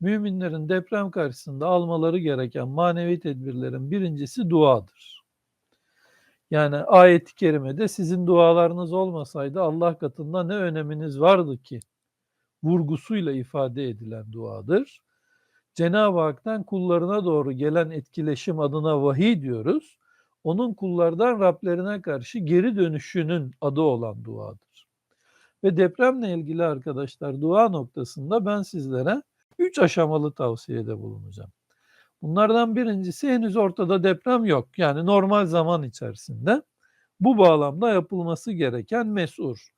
müminlerin deprem karşısında almaları gereken manevi tedbirlerin birincisi duadır. Yani ayet-i kerimede sizin dualarınız olmasaydı Allah katında ne öneminiz vardı ki vurgusuyla ifade edilen duadır. Cenab-ı Hak'tan kullarına doğru gelen etkileşim adına vahiy diyoruz. Onun kullardan Rablerine karşı geri dönüşünün adı olan duadır. Ve depremle ilgili arkadaşlar dua noktasında ben sizlere üç aşamalı tavsiyede bulunacağım. Bunlardan birincisi henüz ortada deprem yok. Yani normal zaman içerisinde bu bağlamda yapılması gereken mesur.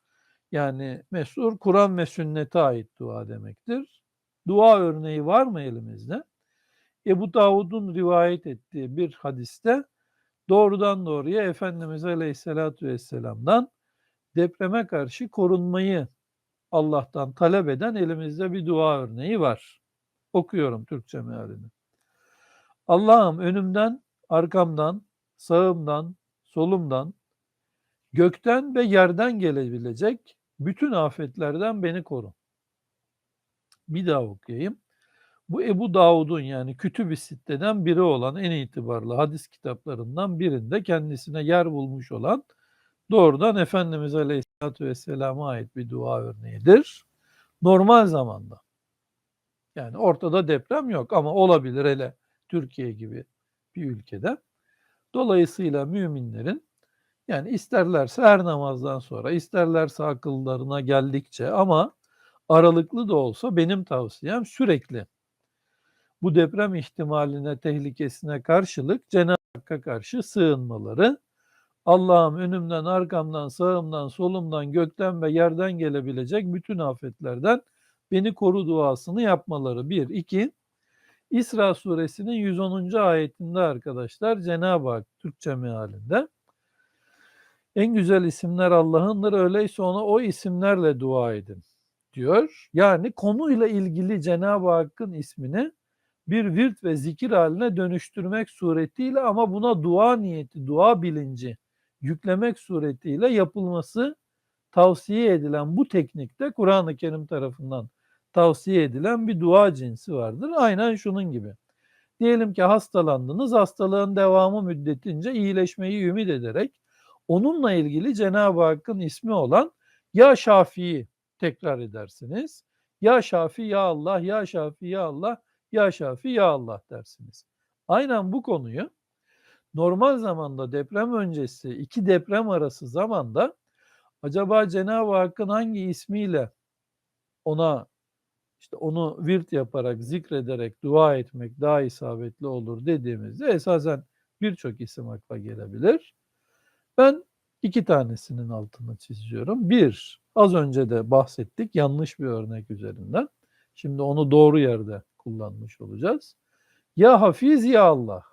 Yani mesur Kur'an ve sünnete ait dua demektir. Dua örneği var mı elimizde? Ebu Davud'un rivayet ettiği bir hadiste doğrudan doğruya Efendimiz Aleyhisselatü Vesselam'dan depreme karşı korunmayı Allah'tan talep eden elimizde bir dua örneği var. Okuyorum Türkçe mealini. Allah'ım önümden, arkamdan, sağımdan, solumdan, gökten ve yerden gelebilecek bütün afetlerden beni koru. Bir daha okuyayım. Bu Ebu Davud'un yani Kütüb-i Sitte'den biri olan en itibarlı hadis kitaplarından birinde kendisine yer bulmuş olan doğrudan Efendimiz Aleyhisselatü Vesselam'a ait bir dua örneğidir. Normal zamanda. Yani ortada deprem yok ama olabilir hele Türkiye gibi bir ülkede. Dolayısıyla müminlerin yani isterlerse her namazdan sonra, isterlerse akıllarına geldikçe ama aralıklı da olsa benim tavsiyem sürekli bu deprem ihtimaline, tehlikesine karşılık Cenab-ı Hakk'a karşı sığınmaları, Allah'ım önümden, arkamdan, sağımdan, solumdan, gökten ve yerden gelebilecek bütün afetlerden beni koru duasını yapmaları. Bir. iki İsra suresinin 110. ayetinde arkadaşlar Cenab-ı Hak Türkçe mealinde en güzel isimler Allah'ındır öyleyse ona o isimlerle dua edin diyor. Yani konuyla ilgili Cenab-ı Hakk'ın ismini bir virt ve zikir haline dönüştürmek suretiyle ama buna dua niyeti, dua bilinci yüklemek suretiyle yapılması tavsiye edilen bu teknikte Kur'an-ı Kerim tarafından tavsiye edilen bir dua cinsi vardır. Aynen şunun gibi. Diyelim ki hastalandınız, hastalığın devamı müddetince iyileşmeyi ümit ederek onunla ilgili Cenab-ı Hakk'ın ismi olan Ya Şafii tekrar edersiniz. Ya Şafi, Ya Allah, Ya Şafi, Ya Allah, Ya Şafi, Ya Allah dersiniz. Aynen bu konuyu normal zamanda deprem öncesi iki deprem arası zamanda acaba Cenab-ı Hakk'ın hangi ismiyle ona işte onu virt yaparak, zikrederek dua etmek daha isabetli olur dediğimizde esasen birçok isim akla gelebilir. Ben iki tanesinin altını çiziyorum. Bir, az önce de bahsettik yanlış bir örnek üzerinden. Şimdi onu doğru yerde kullanmış olacağız. Ya Hafiz ya Allah.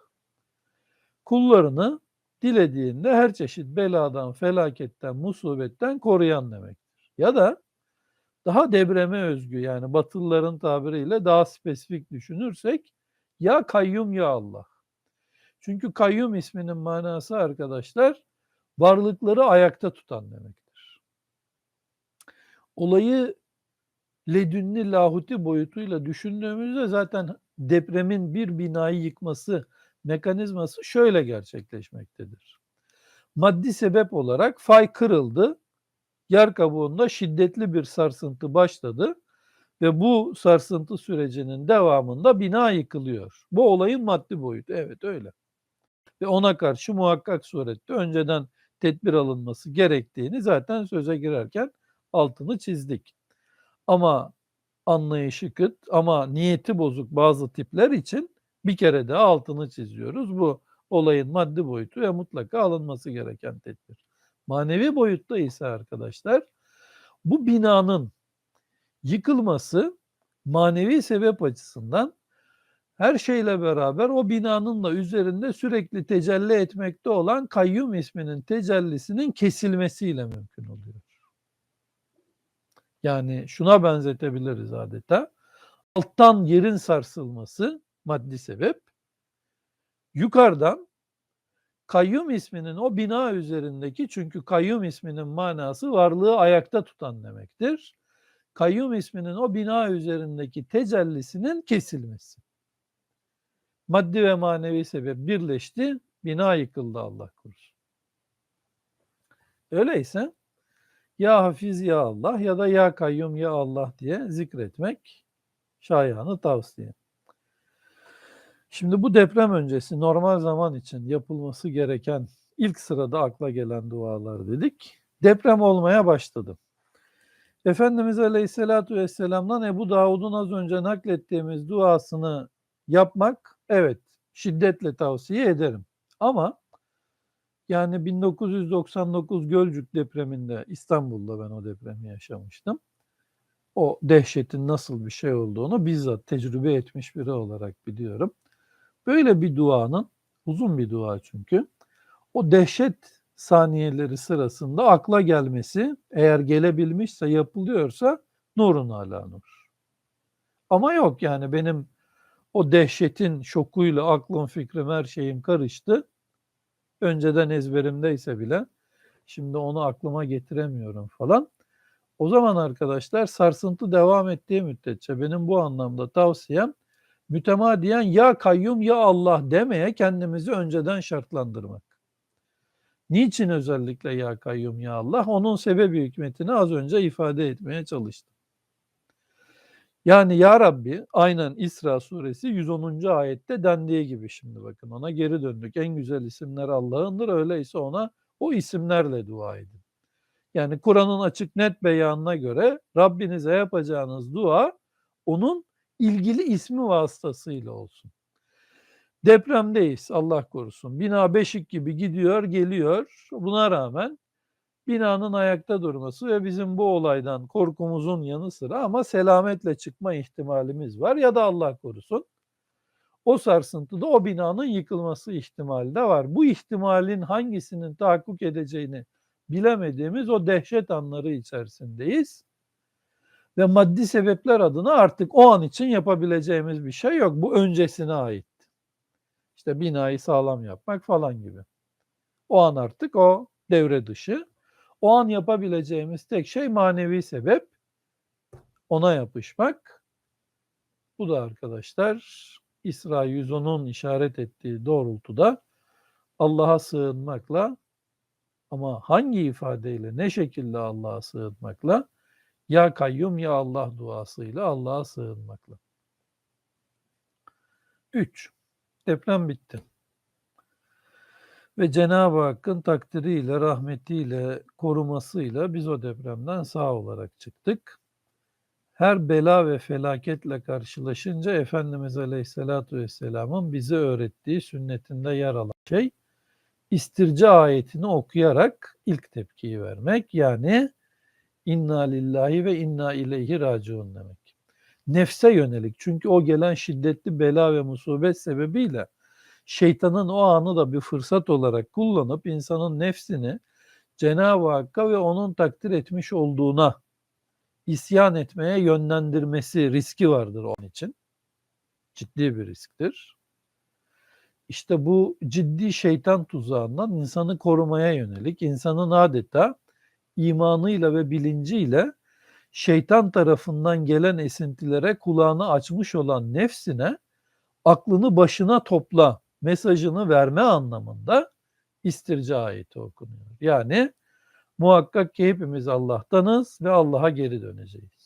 Kullarını dilediğinde her çeşit beladan, felaketten, musibetten koruyan demektir. Ya da daha depreme özgü yani Batılıların tabiriyle daha spesifik düşünürsek ya kayyum ya Allah. Çünkü kayyum isminin manası arkadaşlar varlıkları ayakta tutan demektir. Olayı ledünni lahuti boyutuyla düşündüğümüzde zaten depremin bir binayı yıkması mekanizması şöyle gerçekleşmektedir. Maddi sebep olarak fay kırıldı, yer kabuğunda şiddetli bir sarsıntı başladı ve bu sarsıntı sürecinin devamında bina yıkılıyor. Bu olayın maddi boyutu. Evet öyle. Ve ona karşı muhakkak surette önceden tedbir alınması gerektiğini zaten söze girerken altını çizdik. Ama anlayışı kıt ama niyeti bozuk bazı tipler için bir kere de altını çiziyoruz. Bu olayın maddi boyutu ve mutlaka alınması gereken tedbir. Manevi boyutta ise arkadaşlar bu binanın yıkılması manevi sebep açısından her şeyle beraber o binanın da üzerinde sürekli tecelli etmekte olan kayyum isminin tecellisinin kesilmesiyle mümkün oluyor. Yani şuna benzetebiliriz adeta. Alttan yerin sarsılması maddi sebep. Yukarıdan kayyum isminin o bina üzerindeki çünkü kayyum isminin manası varlığı ayakta tutan demektir. kayyum isminin o bina üzerindeki tecellisinin kesilmesi. Maddi ve manevi sebep birleşti, bina yıkıldı Allah korusun. Öyleyse ya Hafiz ya Allah ya da ya Kayyum ya Allah diye zikretmek şayanı tavsiye. Şimdi bu deprem öncesi normal zaman için yapılması gereken ilk sırada akla gelen dualar dedik. Deprem olmaya başladı. Efendimiz Aleyhisselatü Vesselam'dan Ebu Davud'un az önce naklettiğimiz duasını yapmak evet şiddetle tavsiye ederim. Ama yani 1999 Gölcük depreminde İstanbul'da ben o depremi yaşamıştım. O dehşetin nasıl bir şey olduğunu bizzat tecrübe etmiş biri olarak biliyorum. Böyle bir duanın uzun bir dua çünkü o dehşet saniyeleri sırasında akla gelmesi eğer gelebilmişse yapılıyorsa nurun ala nur. Ama yok yani benim o dehşetin şokuyla aklım fikrim her şeyim karıştı. Önceden ezberimdeyse bile şimdi onu aklıma getiremiyorum falan. O zaman arkadaşlar sarsıntı devam ettiği müddetçe benim bu anlamda tavsiyem mütemadiyen ya kayyum ya Allah demeye kendimizi önceden şartlandırmak. Niçin özellikle ya kayyum ya Allah? Onun sebebi hikmetini az önce ifade etmeye çalıştım. Yani ya Rabbi aynen İsra suresi 110. ayette dendiği gibi şimdi bakın ona geri döndük. En güzel isimler Allah'ındır öyleyse ona o isimlerle dua edin. Yani Kur'an'ın açık net beyanına göre Rabbinize yapacağınız dua onun ilgili ismi vasıtasıyla olsun. Depremdeyiz Allah korusun. Bina beşik gibi gidiyor geliyor. Buna rağmen binanın ayakta durması ve bizim bu olaydan korkumuzun yanı sıra ama selametle çıkma ihtimalimiz var ya da Allah korusun o sarsıntıda o binanın yıkılması ihtimali de var. Bu ihtimalin hangisinin tahakkuk edeceğini bilemediğimiz o dehşet anları içerisindeyiz. Ve maddi sebepler adına artık o an için yapabileceğimiz bir şey yok. Bu öncesine ait. İşte binayı sağlam yapmak falan gibi. O an artık o devre dışı. O an yapabileceğimiz tek şey manevi sebep. Ona yapışmak. Bu da arkadaşlar İsra 110'un işaret ettiği doğrultuda Allah'a sığınmakla ama hangi ifadeyle, ne şekilde Allah'a sığınmakla? Ya kayyum ya Allah duasıyla Allah'a sığınmakla. 3. Deprem bitti. Ve Cenab-ı Hakk'ın takdiriyle, rahmetiyle, korumasıyla biz o depremden sağ olarak çıktık. Her bela ve felaketle karşılaşınca Efendimiz Aleyhisselatü Vesselam'ın bize öğrettiği sünnetinde yer alan şey, istirca ayetini okuyarak ilk tepkiyi vermek. Yani inna lillahi ve inna ileyhi raciun demek. Nefse yönelik. Çünkü o gelen şiddetli bela ve musibet sebebiyle şeytanın o anı da bir fırsat olarak kullanıp insanın nefsini Cenab-ı Hakk'a ve onun takdir etmiş olduğuna isyan etmeye yönlendirmesi riski vardır onun için. Ciddi bir risktir. İşte bu ciddi şeytan tuzağından insanı korumaya yönelik, insanın adeta imanıyla ve bilinciyle şeytan tarafından gelen esintilere kulağını açmış olan nefsine aklını başına topla mesajını verme anlamında istirca ayeti okunuyor. Yani muhakkak ki hepimiz Allah'tanız ve Allah'a geri döneceğiz.